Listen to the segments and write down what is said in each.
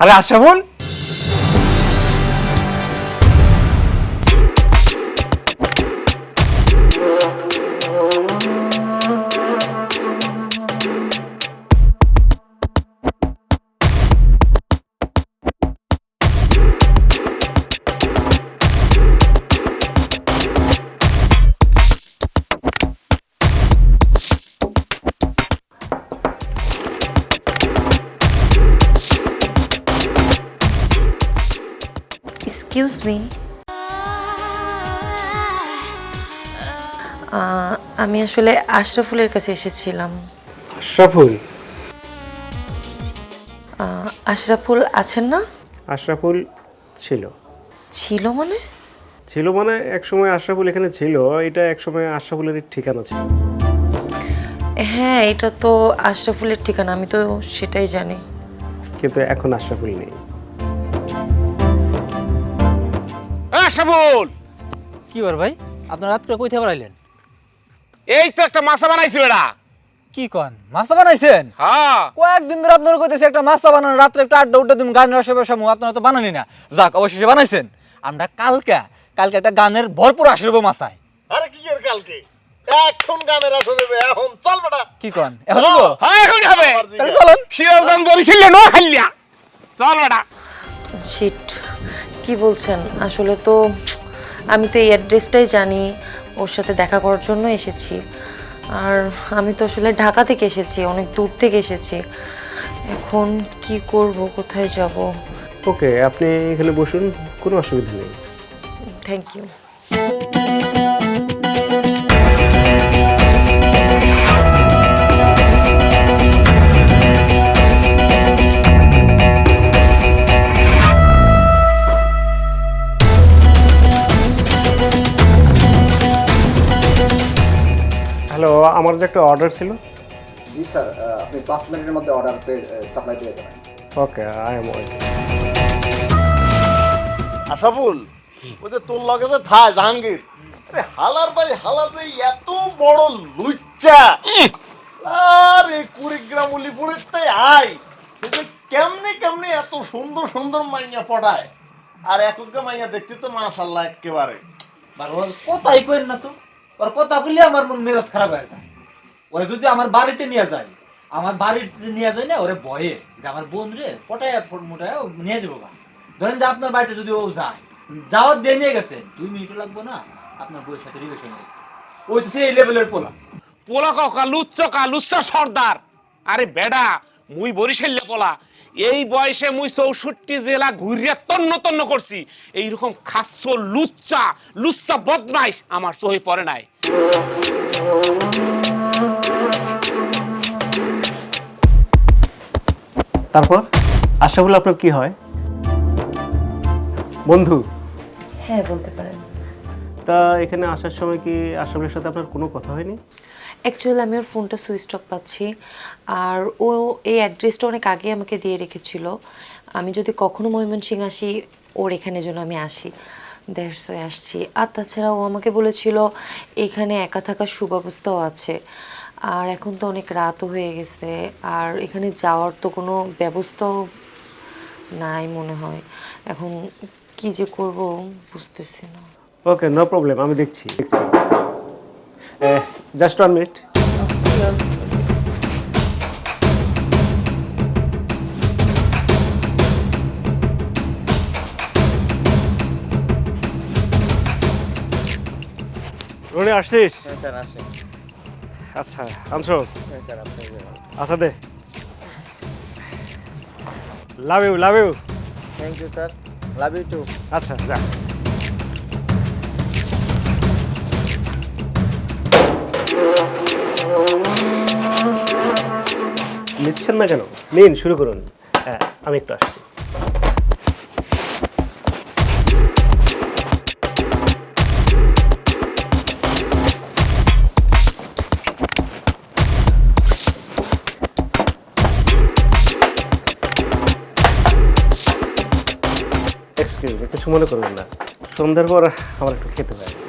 আরে আশরাফুল মি আমি আসলে আশরাফুলের কাছে এসেছিলাম। আশরাফুল? আশরাফুল আছেন না? আশরাফুল ছিল। ছিল মানে? ছিল মানে এক সময় আশরাফুল এখানে ছিল এটা এক সময় আশরাফুলের ঠিকানা ছিল। হ্যাঁ এটা তো আশরাফুলের ঠিকানা আমি তো সেটাই জানি। কিন্তু এখন আশরাফুল নেই। আশাবুল কি বার ভাই? আপনার রাত্রে কই থেকে আইলেন এই তো একটা মাছা বানাইছি বেড়া কি কন? মাছা বানাইছেন? হ্যাঁ। কয়েকদিন ধরে আপনার কইতেছে একটা মাছা বানানো রাত্রে একটা আড্ডা উড্ডা দিন গানের আসবে সময় আপনারা তো বানানি না। যাক অবশেষে বানাইছেন। আমরা কালকে কালকে একটা গানের ভরপুর আসবে মাছায়। আরে কি এর কালকে? এখন গানের আসরে এখন চল বেটা। কি কন? এখন হইবো? হ্যাঁ এখন হবে। তাহলে চলেন। শিরোগঞ্জ বরিশাল নো খাইলিয়া চল বেড়া শিট কি বলছেন? আসলে তো আমি তো এই অ্যাড্রেসটাই জানি ওর সাথে দেখা করার জন্য এসেছি। আর আমি তো আসলে ঢাকা থেকে এসেছি অনেক দূর থেকে এসেছি। এখন কি করব কোথায় যাব? ওকে আপনি এখানে বসুন কোনো অসুবিধা নেই। থ্যাংক ইউ আমার যে একটা অর্ডার ছিল। জি স্যার আপনি পাঁচ মিনিটের মধ্যে অর্ডার সাপ্লাই দিয়ে দেবেন। Okay I am waiting Ashaful ওই যে তোর লগে যে থায় জাহাঙ্গীর আরে হালার ভাই হালার ভাই এত বড় লুচ্চা। আরে কুড়িগ্রাম উলিপুরের তাই আই এই যে কেমনে কেমনে এত সুন্দর সুন্দর মাইয়া পড়ায় আর একজ্ঞা মাইয়া দেখতে তো মাশাল্লাহ একেবারে কথাই কইন না তো? ওর কথা কইলে আমার মন মেজাজ খারাপ হয়ে যায়। ওরে যদি আমার বাড়িতে নিয়ে যায়, আমার বাড়িতে নিয়ে যায় না, ওরে ভয়ে যে আমার বোন রে পটায় মোটায় নিয়ে যাব গা। ধরেন যে আপনার বাড়িতে যদি ও যায়, যাওয়ার দিয়ে নিয়ে গেছে, দুই মিনিটও লাগবে না, আপনার বউয়ের সাথে রিলেশন ওই তো সেই লেভেলের পোলা। পোলা কা লুচ্চ কা লুচ্চ সর্দার। আরে বেডা, মুই বরিশাল পোলা। এই বয়সে মুই চৌষট্টি জেলা ঘুরিয়া তন্ন তন্ন করছি। এইরকম খাচ্ছ লুচ্চা লুচ্চা বদমাইশ আমার চোখে পড়ে নাই। তারপর? আশরাফুল আপনার কি হয়? বন্ধু। হ্যাঁ বলতে পারেন। তা এখানে আসার সময় কি আশরাফুলের সাথে আপনার কোনো কথা হয়নি? অ্যাকচুয়ালি আমি ওর ফোনটা সুইচ অফ পাচ্ছি। আর ও এই অ্যাড্রেসটা অনেক আগে আমাকে দিয়ে রেখেছিল। আমি যদি কখনো ময়মনসিং আসি ওর এখানে যেন আমি আসি। ওয়ে আসছি। আর তাছাড়া ও আমাকে বলেছিল, এখানে একা থাকার সুব্যবস্থাও আছে। আর এখন তো অনেক রাতও হয়ে গেছে। আর এখানে যাওয়ার তো কোনো ব্যবস্থাও নাই মনে হয়। এখন কি যে করব, বুঝতেছি না। ওকে নো প্রবলেম আমি দেখছি। দেখছি। জাস্ট ওয়ান মিনিট রনি আসছিস? আচ্ছা আনছোস? আচ্ছা দে। Love you love you thank you sir love you too আচ্ছা যা। নিচ্ছেন না কেন? নিন শুরু করুন। হ্যাঁ আমি একটু আসছি। কিছু মনে করবেন না। সন্ধ্যার পর আমার একটু খেতে হয়।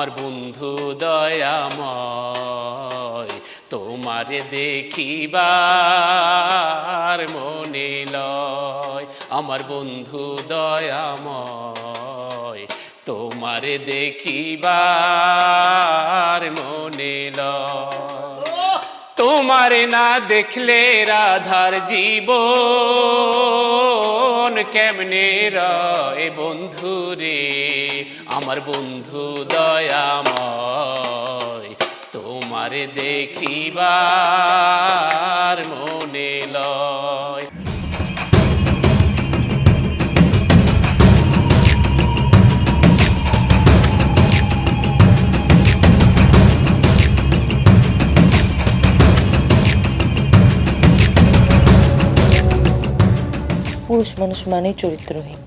আমার বন্ধু দয়াময় তোমারে দেখিবার মনে লয়। আমার বন্ধু দয়াময় তোমারে দেখিবার মনে লয়। তোমারে না দেখলে রাধার জীবন কেমনে রে বন্ধু রে? আমার বন্ধু দয়াময় তোমারে দেখিবার মনে লয়। পুরুষ মানুষ মানেই চরিত্রহীন।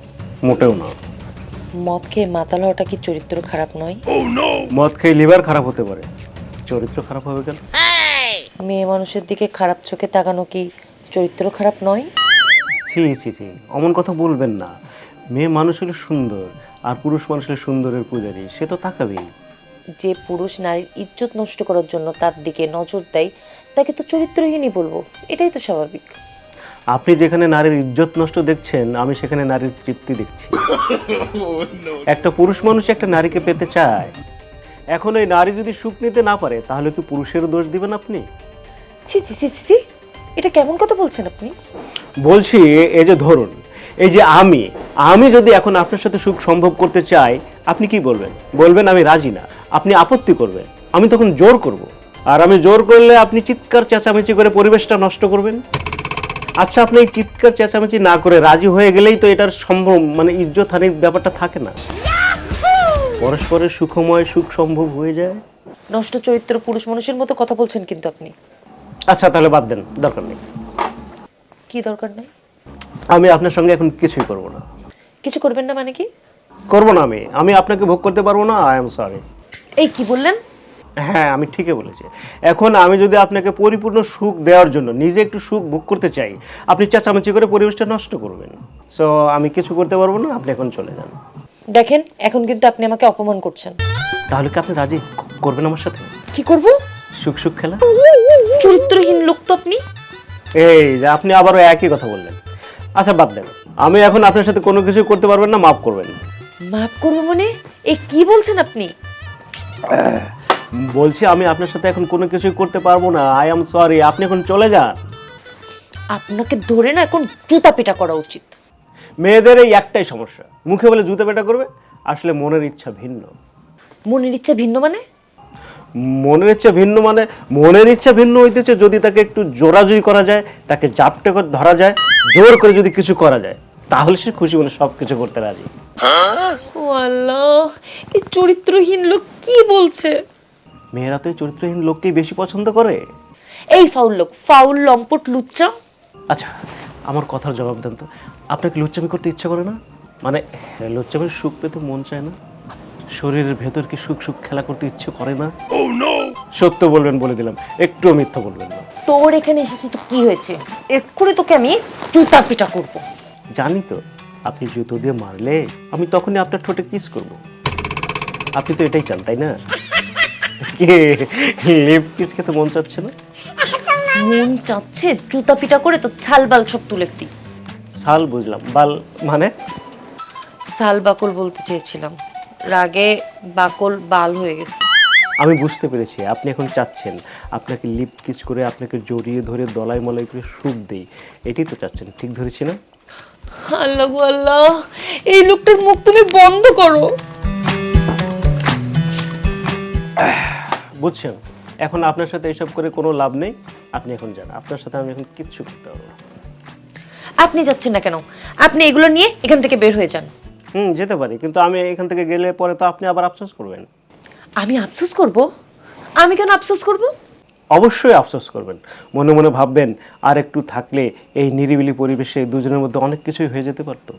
মোটেও না। মদ খেয়ে মাতাল হওয়াটা কি চরিত্র খারাপ নয়? মদ খেয়ে লিভার খারাপ হতে পারে। চরিত্র খারাপ হবে কেন? মেয়ে মানুষের দিকে খারাপ চোখে তাকানো কি চরিত্র খারাপ নয়? ছি ছি ছি অমন কথা বলবেন না। মেয়ে মানুষ হলে সুন্দর আর পুরুষ মানুষ হলে সুন্দরের পূজারী সে তো তাকাবেই যে পুরুষ নারীর ইজ্জত নষ্ট করার জন্য তার দিকে নজর দেয় তাকে তো চরিত্রহীনই বলব। এটাই তো স্বাভাবিক। আপনি যেখানে নারীর ইজ্জত নষ্ট দেখছেন আমি সেখানে নারীর তৃপ্তি দেখছি। একটা পুরুষ মানুষ একটা নারীকে পেতে চায়। এখন এই নারী যদি সুখ নিতে না পারে তাহলে কি পুরুষের দোষ দিবেন আপনি। ছি ছি ছি ছি, ছি। এটা কেমন কথা বলছেন আপনি? বলছি এই যে ধরুন এই যে আমি আমি যদি এখন আপনার সাথে সুখ সম্ভব করতে চাই আপনি কি বলবেন? বলবেন আমি রাজি না। আপনি আপত্তি করবেন। আমি তখন জোর করব। আর আমি জোর করলে আপনি চিৎকার চেঁচামেচি করে পরিবেশটা নষ্ট করবেন। আচ্ছা আপনি এই চিৎকার চেঁচামেচি না করে রাজি হয়ে গেলেই তো এটার সম্ভব মানে ইজ্জত হানির ব্যাপারটা থাকে না। পরস্পরের সুখময় সুখ সম্ভব হয়ে যায়। নষ্ট চরিত্র পুরুষ মানুষের মতো কথা বলছেন কিন্তু আপনি। আচ্ছা তাহলে বাদ দেন দরকার নেই। কি দরকার নেই? আমি আপনার সঙ্গে এখন কিছুই করব না। কিছু করবেন না মানে কি? করব না আমি। আমি আপনাকে ভোগ করতে পারব না আই এম সরি এই কি বললেন? হ্যাঁ আমি ঠিকই বলেছি। এখন আমি যদি আপনাকে পরিপূর্ণ সুখ দেওয়ার জন্য নিজে একটু সুখ ভোগ করতে চাই আপনি চেঁচামেচি করে পরিবেশটা নষ্ট করবেন। সো আমি কিছু করতে পারব না আপনি এখন চলে যান। দেখেন এখন কিন্তু আপনি আমাকে অপমান করছেন। তাহলে কি আপনি রাজি? করবেন আমার সাথে? কি করব? সুখ সুখ খেলা? চরিত্রহীন লোক তো আপনি। এই যে আপনি আবারও একই কথা বললেন। আচ্ছা বাদ দেন। আমি এখন আপনার সাথে কোনো কিছু করতে পারবেন না মাফ করবেন। মাফ করব মানে? এ কি বলছেন আপনি? বলছি আমি আপনার সাথে এখন কোনো কিছুই করতে পারব না। আই এম সরি আপনি এখন চলে যান। আপনাকে ধরে না এখন জুতা পেটা করা উচিত। মেয়েদের এই একটাই সমস্যা। মুখে বলে জুতে পেটা করবে আসলে মনের ইচ্ছা ভিন্ন। মনের ইচ্ছা ভিন্ন মানে? মনের ইচ্ছা ভিন্ন মানে মনের ইচ্ছা ভিন্ন হইতেছে যদি তাকে একটু জোরাজুরি করা যায় তাকে জাপটে করে ধরা যায় জোর করে যদি কিছু করা যায় তাহলে সে খুশি মনে সব কিছু করতে রাজি। ও আল্লাহ এই চরিত্রহীন লোক কি বলছে? মেয়েরা তো এই চরিত্রহীন লোককেই বেশি পছন্দ করে। এই ফাউল লোক ফাউল লম্পট লুচ্চা। আচ্ছা আমার কথার জবাব দেন তো। আপনাকে লুচ্চামি করতে ইচ্ছা করে না? মানে লুচ্চামির সুখ পেতে মন চায় না? শরীরের ভেতর কি সুখ সুখ খেলা করতে ইচ্ছে করে না? সত্য বলবেন বলে দিলাম একটুও মিথ্যা বলবেন না। তোর এখানে এসেছি তো কি হয়েছে? এক্ষুনি তোকে আমি জুতা পিটা করব। জানি তো আপনি জুতো দিয়ে মারলে আমি তখনই আপনার ঠোঁটে কিস করব। আপনি তো এটাই চান তাই না? কে? লিপ খেতে মন চাচ্ছে না? মন চাচ্ছে জুতা পিটা করে তো ছাল বাল সব তুলে ফেলি। সাল বুঝলাম। বাল মানে? সাল বাকল বলতে চেয়েছিলাম। রাগে বাকল বাল হয়ে গেছে। আমি বুঝতে পেরেছি আপনি এখন চাচ্ছেন। আপনাকে লিপ কিস করে আপনাকে জড়িয়ে ধরে দলাই মলাই করে সুখ দেই। এটাই তো চাচ্ছেন ঠিক ধরেছি না? আল্লাহ আল্লাহ এই লোকটার মুখ তুমি বন্ধ করো। বুঝছেন? এখন আপনার সাথে এসব করে কোনো লাভ নেই। আপনি এখন যান। আপনার সাথে আমি এখন কিচ্ছু করতে পারব না। আপনি যাচ্ছেন না কেন? আপনি এগুলো নিয়ে এখান থেকে বের হয়ে যান। হুম যেতে পারি। কিন্তু আমি এখান থেকে গেলে পরে তো আপনি আবার আফসোস করবেন। আমি আফসোস করব? আমি কেন আফসোস করব? অবশ্যই আফসোস করবেন। মনে মনে ভাববেন আর একটু থাকলে এই নিরিবিলি পরিবেশে দুজনের মধ্যে অনেক কিছুই হয়ে যেতে পারতো।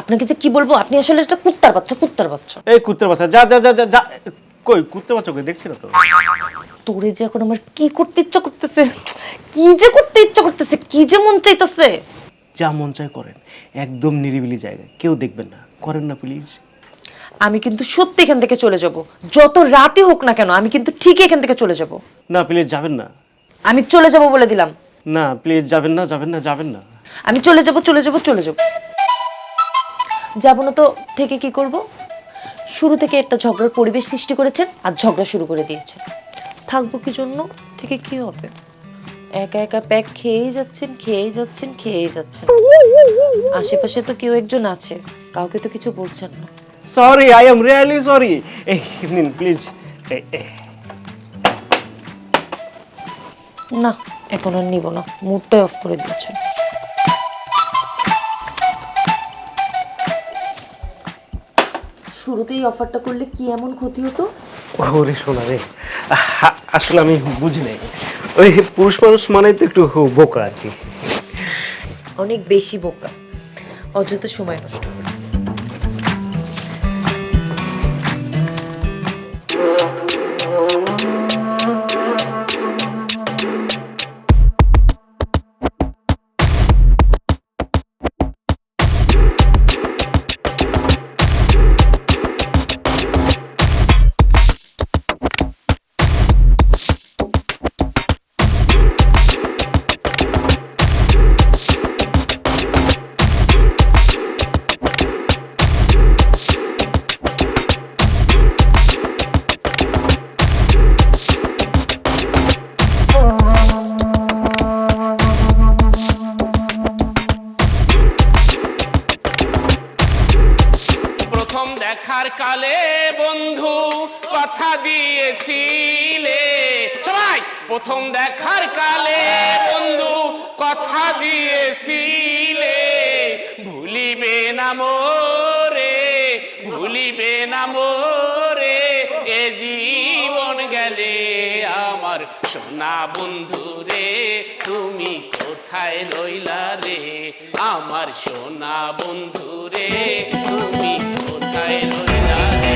আপনাকে যে কি বলব? আপনি আসলে একটা কুত্তার বাচ্চা কুত্তার বাচ্চা। এই কুত্তে বাচ্চা যা যা যা যা কই কুত্তে বাচ্চা কই? দেখছি না তো। তোরে যে এখন আমার কি করতে ইচ্ছা করতেছে কি যে করতে ইচ্ছা করতেছে কি যে মন চাইতেছে। যা মন চায় করেন একদম নিরিবিলি জায়গায় কেউ দেখবেন না। করেন না প্লিজ আমি কিন্তু সত্যি এখান থেকে চলে যাব। যত রাতে হোক না কেন আমি কিন্তু ঠিক এখান থেকে চলে যাব। না প্লিজ যাবেন না। আমি চলে যাব বলে দিলাম। না প্লিজ যাবেন না যাবেন না যাবেন না। আমি চলে যাব চলে যাব চলে যাব। যাব না তো থেকে কি করব? শুরু থেকে একটা ঝগড়ার পরিবেশ সৃষ্টি করেছেন আর ঝগড়া শুরু করে দিয়েছেন। থাকব কি জন্য? থেকে কি হবে? একা একা প্যাক খেয়েই যাচ্ছেন খেয়েই যাচ্ছেন খেয়েই যাচ্ছেন। আশেপাশে তো কেউ একজন আছে কাউকে তো কিছু বলছেন না। Sorry I am really sorry এই নিন প্লিজ না এখন আর নিব না। মুডটাই অফ করে দিয়েছেন। শুরুতেই অফারটা করলে কি এমন ক্ষতি হতো? ওরে শোনা রে আসলে আমি বুঝি নাই। ওই পুরুষ মানুষ মানে তো একটু বোকা আর কি। অনেক বেশি বোকা অযথা সময় নষ্ট। কালে বন্ধু কথা দিয়েছিলে। সবাই, প্রথম দেখার কালে বন্ধু কথা দিয়েছিলে। ভুলিবে না মোরে, ভুলিবে না মোরে, এ জীবন গেলে আমার সোনা বন্ধু রে, তুমি কোথায় রইলা রে? আমার সোনা বন্ধু রে, তুমি কোথায় রইলা রে?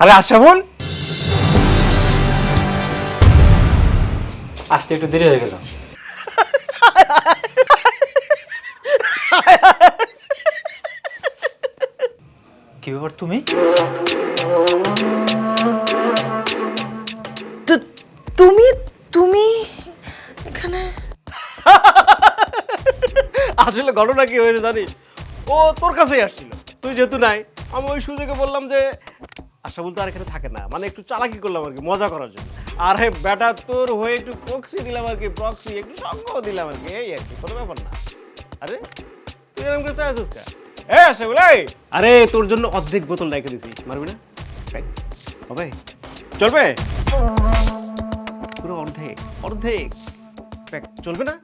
আরে আশা বোন আসতে একটু দেরি হয়ে গেল। কি ব্যাপার তুমি? তুমি তুমি এখানে? আসলে ঘটনা কি হয়েছে জানিস? ও তোর কাছেই আসছিল। তুই যেহেতু নাই আমি ওই সুযোগে বললাম যে আশা বলতে আর এখানে থাকে না। মানে একটু চালাকি করলাম আর কি মজা করার জন্য। আর বেটা তোর হয়ে একটু প্রক্সি দিলাম আর কি প্রক্সি একটু সঙ্গ দিলাম আর কি এই আর কি কোনো ব্যাপার না। আরে তুই এরকম করে চাইছিস কা এ বলে আরে তোর জন্য অর্ধেক বোতল রেখে দিছি মারবি না। হবে। চলবে? পুরো অর্ধেক অর্ধেক। চলবে না?